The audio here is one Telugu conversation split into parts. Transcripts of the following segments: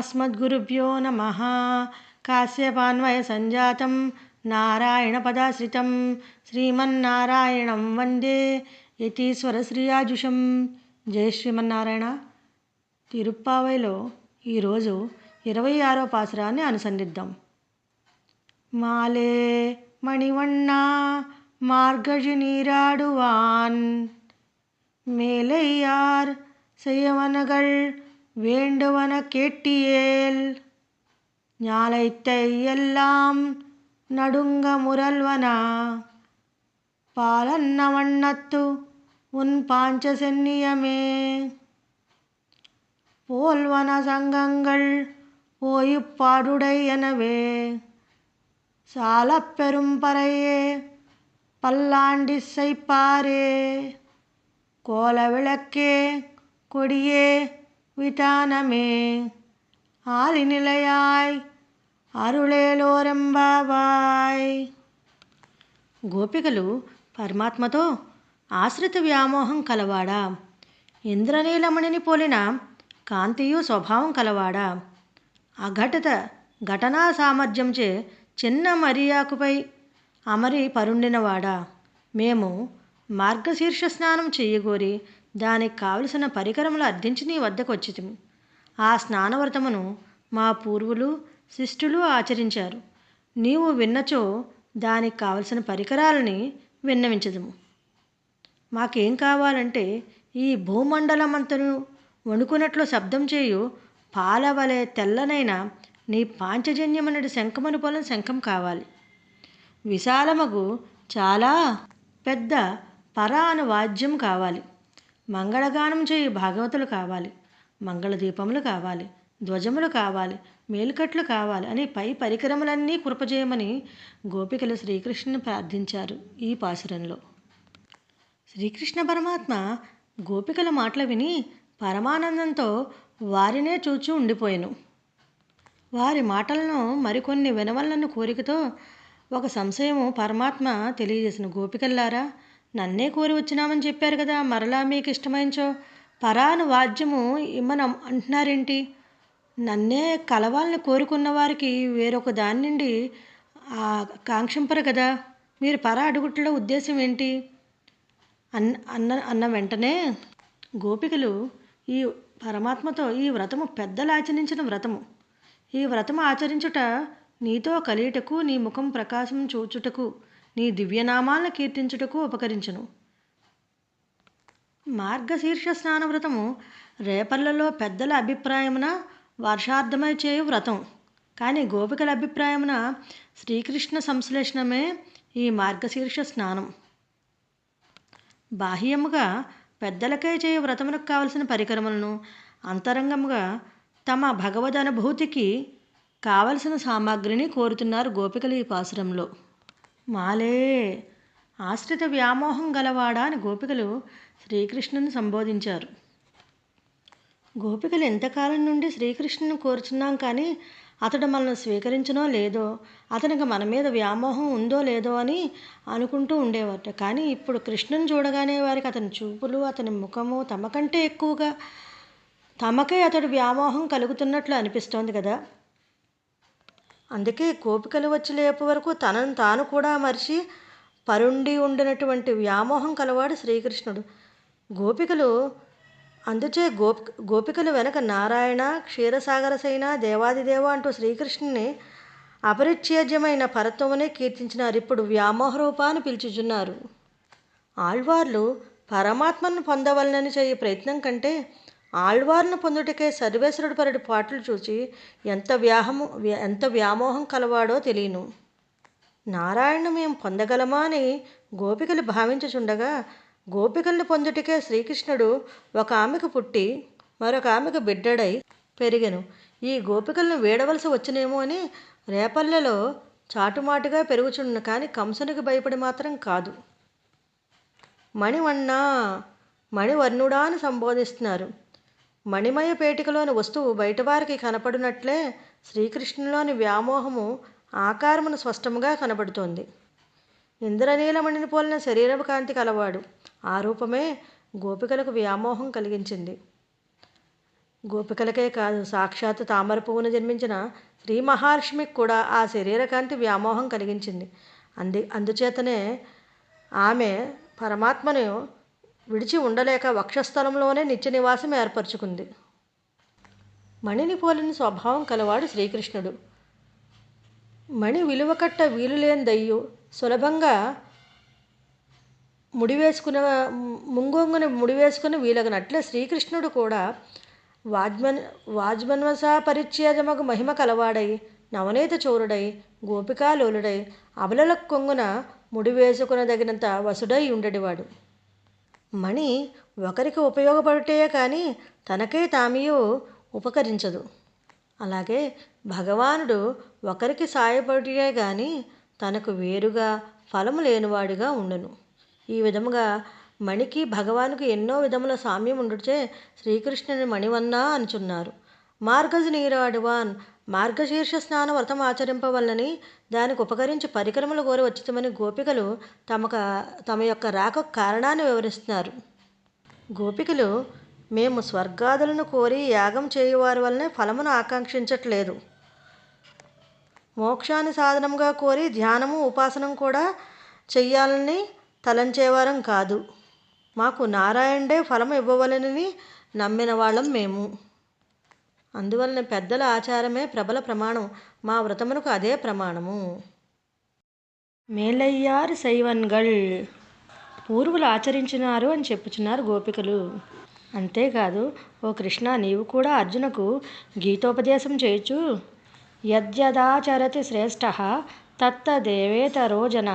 अस्मद्गुरुभ्यो नमः। कास्यपान्वय सञ्जातं नारायणपदाश्रितं శ్రీమన్నారాయణం వందే యతీశ్వర యతీశ్వరశ్రీయాజుషం జయ శ్రీమన్నారాయణ తిరుప్పావైలో ఈరోజు ఇరవై ఆరో పాసరాన్ని అనుసంధిద్దాం. మాలే మణివణ్ణ మార్గజి నీరాడువాన్ மேலையார் செய்யவனகள் வேண்டுவன கேட்டியேல். ஞாலைத்தை எல்லாம் நடுங்க முரல்வனா. பாலன்ன வண்ணத்து உன் பாஞ்ச சென்னியமே போல்வன சங்கங்கள் ஓயுப்பாடுடை எனவே. சாலப் பெரும் பறையே கோல விளக்கே கொடியே விதானமே ఆలినిలయాయ్ అరుళేలోరెంబాబాయ్ గోపికలు పరమాత్మతో ఆశ్రిత వ్యామోహం కలవాడా ఇంద్రనీలమణిని పోలిన కాంతియు స్వభావం కలవాడా అఘటిత ఘటనా సామర్థ్యంచే చిన్న మరియాకుపై అమరి పరుండినవాడా మేము మార్గశీర్ష స్నానం చెయ్యగోరి దానికి కావలసిన పరికరములు అర్థించి నీ వద్దకు వచ్చితిము. ఆ స్నానవ్రతమును మా పూర్వులు శిష్టులు ఆచరించారు. నీవు విన్నచో దానికి కావలసిన పరికరాలని విన్నవించదుము. మాకేం కావాలంటే ఈ భూమండలమంతను వణుకున్నట్లు శబ్దం చేయు పాలవలే తెల్లనైన నీ పాంచజన్యమనటి శంఖమని పొలం శంఖం కావాలి. విశాలమగు చాలా పెద్ద పరా అను వాద్యం కావాలి. మంగళగానం చేయి భాగవతులు కావాలి మంగళదీపములు కావాలి ధ్వజములు కావాలి మేలుకట్లు కావాలి అని పై పరికరములన్నీ కృపజేయమని గోపికలు శ్రీకృష్ణుని ప్రార్థించారు ఈ పాసురంలో శ్రీకృష్ణ పరమాత్మ గోపికల మాటలు విని పరమానందంతో వారినే చూచి ఉండిపోయాను. వారి మాటలను మరికొన్ని వినవలన కోరికతో ఒక సంశయము పరమాత్మ తెలియజేసిన. గోపికల్లారా నన్నే కోరి వచ్చినామని చెప్పారు కదా మరలా మీకు ఇష్టమైంచో పరాను వాద్యము ఇమ్మనం అంటున్నారేంటి? నన్నే కలవాలని కోరుకున్న వారికి వేరొక దాని నుండి కాంక్షింపరు కదా. మీరు పర అడుగుట్లో ఉద్దేశం ఏంటి? అన్న అన్న అన్న వెంటనే గోపికలు ఈ పరమాత్మతో ఈ వ్రతము పెద్దలు ఆచరించిన వ్రతము. ఈ వ్రతము ఆచరించుట నీతో కలియుటకు నీ ముఖం ప్రకాశం చూచుటకు నీ దివ్యనామాలను కీర్తించుటకు ఉపకరించును. మార్గశీర్ష స్నాన వ్రతము రేపర్లలో పెద్దల అభిప్రాయమున వర్షార్థమై చేయు వ్రతం. కానీ గోపికల అభిప్రాయమున శ్రీకృష్ణ సంశ్లేషణమే ఈ మార్గశీర్ష స్నానం. బాహ్యముగా పెద్దలకై చేయు వ్రతమునకు కావలసిన పరికరములను అంతరంగముగా తమ భగవద్ అనుభూతికి కావలసిన సామాగ్రిని కోరుతున్నారు గోపికలు ఈ పాసురంలో. మాలే. ఆశ్రిత వ్యామోహం గలవాడా అని గోపికలు శ్రీకృష్ణుని సంబోధించారు. గోపికలు ఎంతకాలం నుండి శ్రీకృష్ణుని కోరుచున్నాం కానీ అతడు మనల్ని స్వీకరించనో లేదో అతనికి మన మీద వ్యామోహం ఉందో లేదో అని అనుకుంటూ ఉండేవారట కానీ ఇప్పుడు కృష్ణుని చూడగానే వారికి అతని చూపులు అతని ముఖము తమకంటే ఎక్కువగా తమకే అతడు వ్యామోహం కలుగుతున్నట్లు అనిపిస్తోంది కదా. అందుకే గోపికలు వచ్చి లేపు వరకు తనను తాను కూడా మరిచి పరుండి ఉండినటువంటి వ్యామోహం కలవాడు శ్రీకృష్ణుడు. గోపికలు అందుచే గోపి గోపికలు వెనక నారాయణ క్షీరసాగరసైన దేవాదిదేవ అంటూ శ్రీకృష్ణుని అపరిచ్ఛేద్యమైన పరత్వమునే కీర్తించినారు. ఇప్పుడు వ్యామోహ రూపాన్ని పిలుచుచున్నారు. ఆళ్వార్లు పరమాత్మను పొందవలనని చేయ ప్రయత్నం కంటే ఆళ్వార్ను పొందుటకే సర్వేశ్వరుడు పరుడి పాటలు చూసి ఎంత వ్యాహము ఎంత వ్యామోహం కలవాడో తెలియను. నారాయణ మేము పొందగలమా అని గోపికలు భావించుచుండగా గోపికలను పొందుటకే శ్రీకృష్ణుడు ఒక ఆమెకు పుట్టి మరొక ఆమెకు బిడ్డడై పెరిగెను. ఈ గోపికలను వేడవలసి వచ్చినేమో అని రేపల్లెలో చాటుమాటుగా పెరుగుచున్న కానీ కంసునికి భయపడి మాత్రం కాదు. మణివన్నా మణివర్ణుడా అని సంబోధిస్తున్నారు. మణిమయ పేటికలోని వస్తువు బయటవారికి కనపడినట్లే శ్రీకృష్ణులోని వ్యామోహము ఆకారమును స్పష్టముగా కనబడుతోంది. ఇంద్రనీలమణిని పోలిన శరీరపు కాంతి కలవాడు. ఆ రూపమే గోపికలకు వ్యామోహం కలిగించింది. గోపికలకే కాదు సాక్షాత్తు తామర పువ్వును జన్మించిన శ్రీ మహాలక్ష్మికి కూడా ఆ శరీరకాంతి వ్యామోహం కలిగించింది. అంది అందుచేతనే ఆమె పరమాత్మను విడిచి ఉండలేక వక్షస్థలంలోనే నిత్య నివాసం ఏర్పరచుకుంది. మణిని పోలిన స్వభావం కలవాడు శ్రీకృష్ణుడు. మణి విలువ కట్ట వీలు లేని దయ్యు సులభంగా ముడివేసుకున్న ముంగొంగున ముడివేసుకుని వీలగనట్లే శ్రీకృష్ణుడు కూడా వాజ్మన్ వాజ్మన్వసా పరిచ్ఛేదమకు మహిమ కలవాడై నవనీత చోరుడై గోపికాలోలుడై అబలల కొంగున ముడివేసుకునదగినంత వసుడై ఉండేవాడు మణి ఒకరికి ఉపయోగపడుటే కానీ తనకే తామియు ఉపకరించదు. అలాగే భగవానుడు ఒకరికి సాయపడితే కానీ తనకు వేరుగా ఫలము లేనివాడిగా ఉండును. ఈ విధముగా మణికి భగవానుకు ఎన్నో విధముల సామ్యం ఉండుచే శ్రీకృష్ణుని మణివన్నా అనుచున్నారు. మార్గజ నీరాడువాన్ మార్గశీర్ష స్నాన వ్రతం ఆచరింపవల్లని దానికి ఉపకరించి పరికరములు కోరి వచ్చితమని గోపికలు తమక తమ యొక్క రాక కారణాన్ని వివరిస్తున్నారు. గోపికలు మేము స్వర్గాదులను కోరి యాగం చేయువారి వలనే ఫలమును ఆకాంక్షించట్లేదు. మోక్షాన్ని సాధనంగా కోరి ధ్యానము ఉపాసనం కూడా చెయ్యాలని తలంచేవారం కాదు. మాకు నారాయణుడే ఫలం ఇవ్వవలనని నమ్మిన వాళ్ళం మేము. అందువలన పెద్దల ఆచారమే ప్రబల ప్రమాణం మా వ్రతమునకు అదే ప్రమాణము. మేలయ్యారు శైవన్గల్ పూర్వులు ఆచరించినారు అని చెప్పుచున్నారు గోపికలు. అంతేకాదు ఓ కృష్ణ నీవు కూడా అర్జునకు గీతోపదేశం చేయొచ్చు యద్యదాచరతి శ్రేష్ఠ తత్తదేవేతరో జన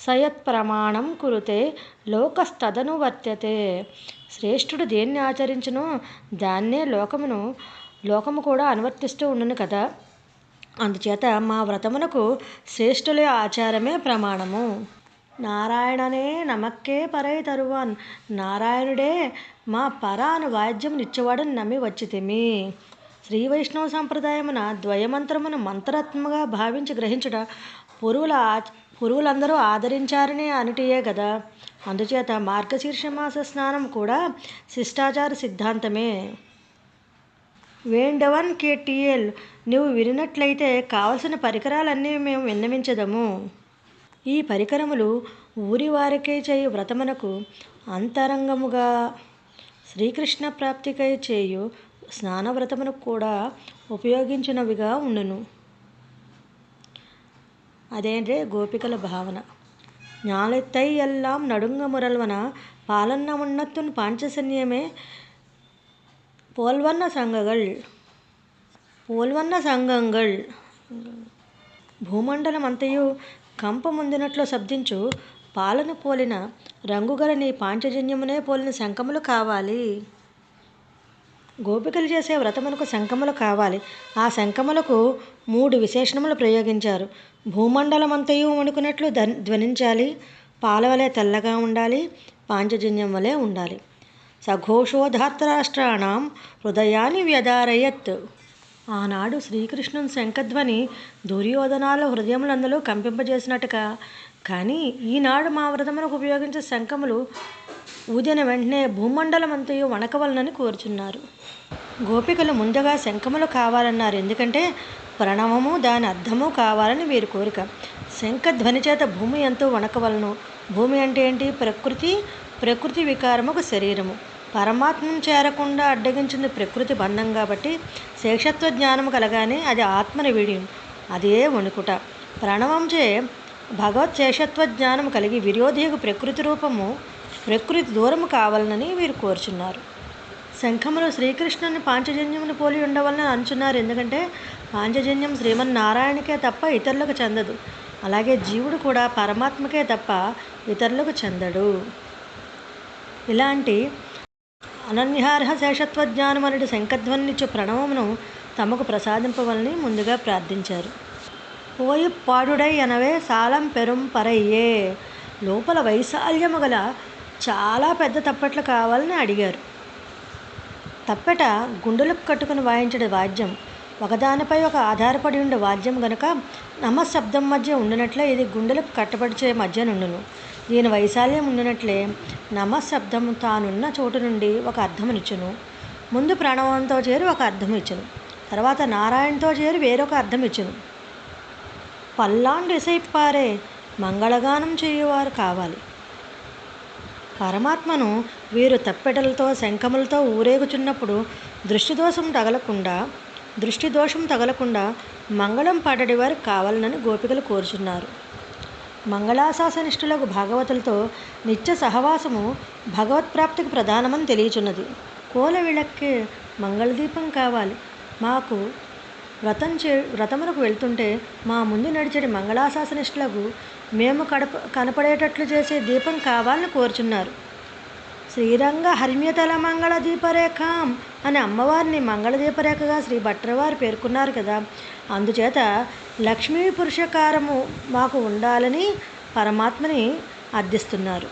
సయత్ ప్రమాణం కురుతే లోకస్తదనువర్త్యతే. శ్రేష్ఠుడు దేన్ని ఆచరించునో దాన్నే లోకమును లోకము కూడా అనువర్తిస్తూ ఉండును కదా. అందుచేత మా వ్రతమునకు శ్రేష్ఠుల ఆచారమే ప్రమాణము. నారాయణనే నమక్కే పరై తరువాన్. నారాయణుడే మా పరాను వాద్యం నిచ్చేవాడని నమ్మి వచ్చితిమి. శ్రీ వైష్ణవ సంప్రదాయమున ద్వయమంత్రమును మంత్రత్మగా భావించి గ్రహించుట పురువుల పురువులందరూ ఆదరించారని అనుటియే కదా అందుచేత మార్గశీర్ష మాస స్నానం కూడా శిష్టాచార సిద్ధాంతమే. వేండవన్ కేటిఎల్ నువ్వు వినినట్లయితే కావలసిన పరికరాలన్నీ మేము విన్నవించదము ఈ పరికరములు ఊరి వారికై చేయు వ్రతమునకు అంతరంగముగా శ్రీకృష్ణ ప్రాప్తికై చేయు స్నానవ్రతమునకు కూడా ఉపయోగించినవిగా ఉండును అదేంటే గోపికల భావన ஞாலத்தை எல்லாம் நடுங்க முரல்வன பாலன்ன முன்னத்துன் பாஞ்சசன்யமே పోల్వన్న సంఘగల్ పోల్వన్న సంఘంగల్ భూమండలమంతయు కంపముందినట్లు శబ్దించు పాలను పోలిన రంగుగల నీ పాంచజన్యమునే పోలిన శంఖములు కావాలి. గోపికలు చేసే వ్రతమునకు శంఖములు కావాలి. ఆ శంఖములకు మూడు విశేషణములు ప్రయోగించారు. భూమండలమంతయు వణుకున్నట్లు ధ్వనించాలి పాల వలె తెల్లగా ఉండాలి పాంచజన్యం వలె ఉండాలి. సఘోషోధార్తరాష్ట్రాణం హృదయాన్ని వ్యధారయత్. ఆనాడు శ్రీకృష్ణుని శంఖధ్వని దుర్యోధనాల హృదయములందరూ కంపింపజేసినట్టుగా కానీ ఈనాడు మా వ్రతమునకు ఉపయోగించే శంఖములు ఊదిన వెంటనే భూమండలమంతయు వణకవలనని కోరుచున్నారు. గోపికలు ముందుగా శంఖములు కావాలన్నారు. ఎందుకంటే ప్రణవము దాని అర్థము కావాలని వీరి కోరిక. శంఖధ్వని చేత భూమి ఎంతో వణకవలను. భూమి అంటే ఏంటి? ప్రకృతి ప్రకృతి వికారము ఒక శరీరము. పరమాత్మను చేరకుండా అడ్డగించింది ప్రకృతి బంధం కాబట్టి శేషత్వ జ్ఞానము కలగానే అది ఆత్మని విడియం అదే వణుకుట. ప్రణవంచే భగవత్ శేషత్వ జ్ఞానం కలిగి విరోధికు ప్రకృతి రూపము ప్రకృతి దూరము కావాలనని వీరు కోరుచున్నారు. శంఖములు శ్రీకృష్ణుని పాంచజన్యమును పోలి ఉండవలని అంచున్నారు. ఎందుకంటే పాంచజన్యం శ్రీమన్నారాయణకే తప్ప ఇతరులకు చెందదు. అలాగే జీవుడు కూడా పరమాత్మకే తప్ప ఇతరులకు చెందడు. ఇలాంటి అనన్యార్హ శేషత్వజ్ఞానమనటి జ్ఞానమనుడి ప్రణవమును తమకు ప్రసాదింపవలని ముందుగా ప్రార్థించారు. పోయి పాడుడై అనవే సాలం పెరుం పరయ్యే. లోపల వైశాల్యము గల చాలా పెద్ద తప్పట్లు కావాలని అడిగారు. తప్పెట గుండెలకు కట్టుకుని వాయించడం వాద్యం. ఒకదానిపై ఒక ఆధారపడి ఉండే వాద్యం గనుక నమశబ్దం మధ్య ఉండినట్లే ఇది గుండెలకు కట్టబడిచే మధ్య నుండును. దీని వైశాల్యం ఉండినట్లే నమశబ్దం తానున్న చోటు నుండి ఒక అర్థమునిచ్చును ముందు ప్రణవంతో చేరి ఒక అర్థం ఇచ్చును. తర్వాత నారాయణతో చేరి వేరొక అర్థం ఇచ్చును. పల్లాండు ఇసైపారే మంగళగానం చేయువారు కావాలి. పరమాత్మను వీరు తప్పెటలతో శంఖములతో ఊరేగుచున్నప్పుడు దృష్టిదోషం తగలకుండా దృష్టి దోషం తగలకుండా మంగళం పాడడి వారు కావాలనని గోపికలు కోరుచున్నారు. మంగళాశాసనిష్ఠులకు భాగవతులతో నిత్య సహవాసము భగవత్ప్రాప్తికి ప్రధానమని తెలియచున్నది. కోల విளక్కే మంగళదీపం కావాలి. మాకు వ్రతం చే వ్రతములకు వెళ్తుంటే మా ముందు నడిచేటి మంగళాశాసనిష్ఠులకు మేము కడప కనపడేటట్లు చేసే దీపం కావాలని కోరుచున్నారు. శ్రీరంగ హరిమ్యతల మంగళ దీపరేఖం అని అమ్మవారిని మంగళ దీపరేఖగా శ్రీ భట్రవారు పేర్కొన్నారు కదా. అందుచేత లక్ష్మీ పురుషకారము మాకు ఉండాలని పరమాత్మని అర్థిస్తున్నారు.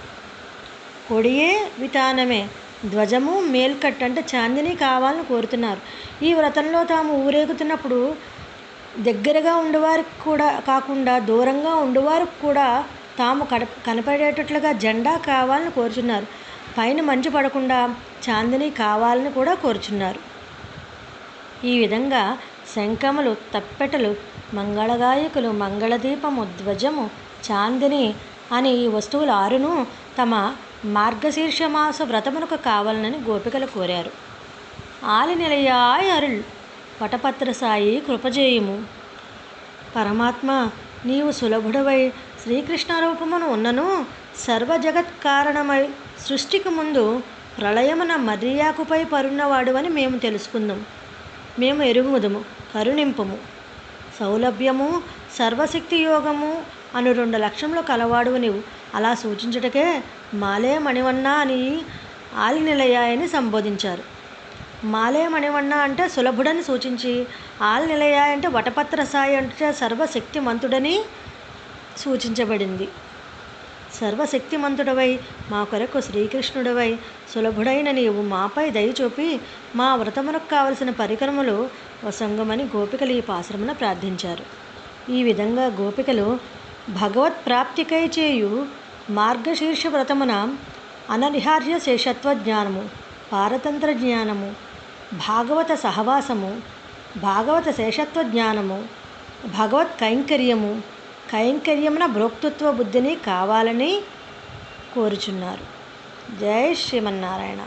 కొడియే వితానమే ధ్వజము మేల్కట్ అంటే చాందిని కావాలని కోరుతున్నారు. ఈ వ్రతంలో తాము ఊరేగుతున్నప్పుడు దగ్గరగా ఉండేవారికి కూడా కాకుండా దూరంగా ఉండేవారికి కూడా తాము కడ కనపడేటట్లుగా జెండా కావాలని కోరుచున్నారు. పైన మంచు పడకుండా చాందిని కావాలని కూడా కోరుచున్నారు. ఈ విధంగా శంఖములు తప్పెటలు మంగళగాయకులు మంగళదీపము ధ్వజము చాందిని అనే ఈ వస్తువులు ఆరును తమ మార్గశీర్షమాస వ్రతమునకు కావాలనని గోపికలు కోరారు. ఆలినిలయాయ్ అరుళ్ వటపత్ర సాయి కృపజేయుము. పరమాత్మ నీవు సులభుడవై శ్రీకృష్ణ రూపమును ఉన్నను సర్వజగత్ కారణమై సృష్టికి ముందు ప్రళయమున మర్యాకుపై పరున్నవాడువని మేము తెలుసుకుందాం. మేము ఎరుగుముదము కరుణింపము. సౌలభ్యము సర్వశక్తి యోగము అను రెండు లక్ష్యంలో కలవాడువు నీవు. అలా సూచించుటకే మాలేమణివన్నా అని ఆలినిలయాయని సంబోధించారు. మాలే మణివన్న అంటే సులభుడని సూచించి ఆల్ అంటే వటపత్ర సాయి అంటే సర్వశక్తిమంతుడని సూచించబడింది. సర్వశక్తిమంతుడవై మా కొరకు శ్రీకృష్ణుడవై. సులభుడైన నీవు మాపై దయ చూపి మా వ్రతమునకు కావలసిన పరికరములు వసంగమని గోపికలు ఈ పాశ్రమున ప్రార్థించారు. ఈ విధంగా గోపికలు భగవత్ ప్రాప్తికై చేయు మార్గశీర్ష వ్రతమున అనరిహార్య శేషత్వ జ్ఞానము పారతంత్ర జ్ఞానము భాగవత సహవాసము భాగవత శేషత్వ జ్ఞానము భగవత్ కైంకర్యము కైంకర్యమున భోక్తృత్వ బుద్ధిని కావాలని కోరుచున్నారు. జై శ్రీమన్నారాయణ.